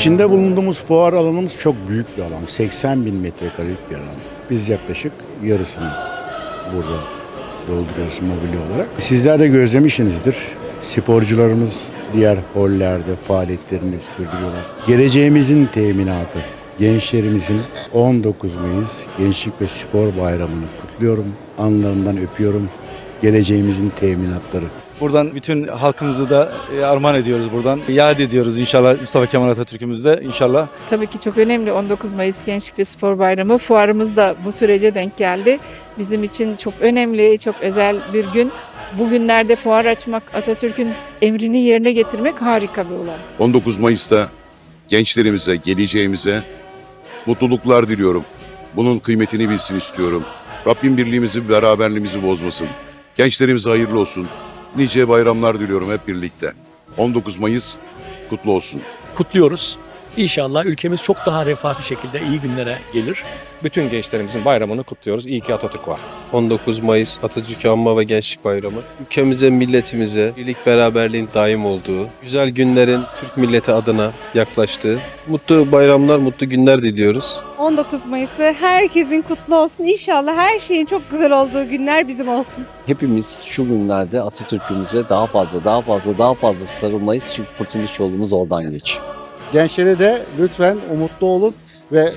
İçinde bulunduğumuz fuar alanımız çok büyük bir alan. 80 bin metrekarelik bir alan. Biz yaklaşık yarısını burada dolduruyoruz mobilya olarak. Sizler de gözlemişsinizdir. Sporcularımız diğer hollerde faaliyetlerini sürdürüyorlar. Geleceğimizin teminatı, gençlerimizin 19 Mayıs Gençlik ve Spor Bayramı'nı kutluyorum. Anlarından öpüyorum. Geleceğimizin teminatları. Buradan bütün halkımızı da e, armağan ediyoruz buradan. Yad ediyoruz inşallah Mustafa Kemal Atatürk'ümüzü de inşallah. Tabii ki çok önemli 19 Mayıs Gençlik ve Spor Bayramı. Fuarımız da bu sürece denk geldi. Bizim için çok önemli, çok özel bir gün. Bugünlerde fuar açmak, Atatürk'ün emrini yerine getirmek harika bir olay. 19 Mayıs'ta gençlerimize, geleceğimize mutluluklar diliyorum. Bunun kıymetini bilsin istiyorum. Rabbim birliğimizi, beraberliğimizi bozmasın. Gençlerimize hayırlı olsun. Nice bayramlar diliyorum hep birlikte. 19 Mayıs kutlu olsun. kutluyoruz. İnşallah ülkemiz çok daha refah bir şekilde iyi günlere gelir. Bütün gençlerimizin bayramını kutluyoruz. İyi ki Atatürk var. 19 Mayıs Atatürk Anma ve Gençlik Bayramı. Ülkemize, milletimize birlik beraberliğin daim olduğu, güzel günlerin Türk milleti adına yaklaştığı, mutlu bayramlar, mutlu günler diliyoruz. 19 Mayıs'ı herkesin kutlu olsun. İnşallah her şeyin çok güzel olduğu günler bizim olsun. hepimiz şu günlerde Atatürk'ümüze daha fazla, daha fazla, daha fazla sarılmayız. Çünkü kurtuluş yolumuz oradan geçiyor. Gençlere de lütfen umutlu olun ve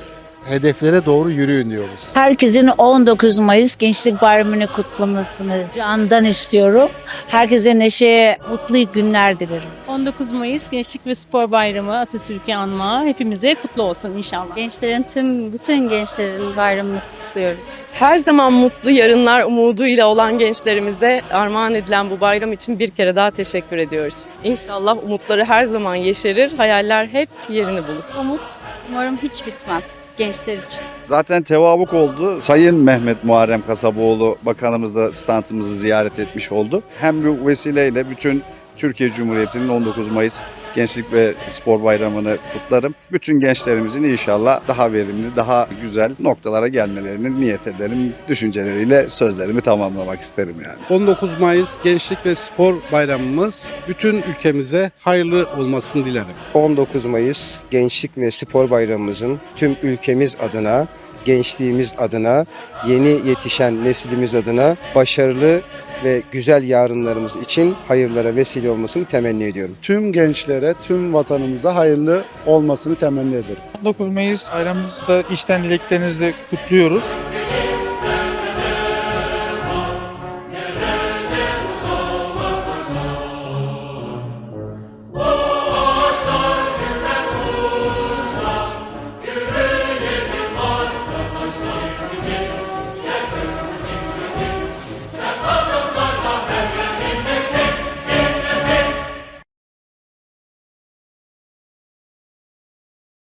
hedeflere doğru yürüyün diyoruz. Herkesin 19 Mayıs Gençlik Bayramı'nı kutlamasını candan istiyorum. Herkese neşe, mutlu günler dilerim. 19 Mayıs Gençlik ve Spor Bayramı Atatürk'ü anma hepimize kutlu olsun inşallah. Gençlerin tüm, bütün gençlerin bayramını kutluyorum. Her zaman mutlu yarınlar umuduyla olan gençlerimize armağan edilen bu bayram için bir kere daha teşekkür ediyoruz. İnşallah umutları her zaman yeşerir, hayaller hep yerini bulur. Umut umarım hiç bitmez gençler için. Zaten tevabuk oldu. Sayın Mehmet Muharrem Kasaboğlu Bakanımız da standımızı ziyaret etmiş oldu. Hem bu vesileyle bütün Türkiye Cumhuriyeti'nin 19 Mayıs Gençlik ve Spor Bayramı'nı kutlarım. Bütün gençlerimizin inşallah daha verimli, daha güzel noktalara gelmelerini niyet edelim. Düşünceleriyle sözlerimi tamamlamak isterim yani. 19 Mayıs Gençlik ve Spor Bayramımız bütün ülkemize hayırlı olmasını dilerim. 19 Mayıs Gençlik ve Spor Bayramımızın tüm ülkemiz adına, gençliğimiz adına, yeni yetişen neslimiz adına başarılı ve güzel yarınlarımız için hayırlara vesile olmasını temenni ediyorum. Tüm gençlere, tüm vatanımıza hayırlı olmasını temenni ederim. 19 Mayıs bayramımızda içten dileklerinizi kutluyoruz.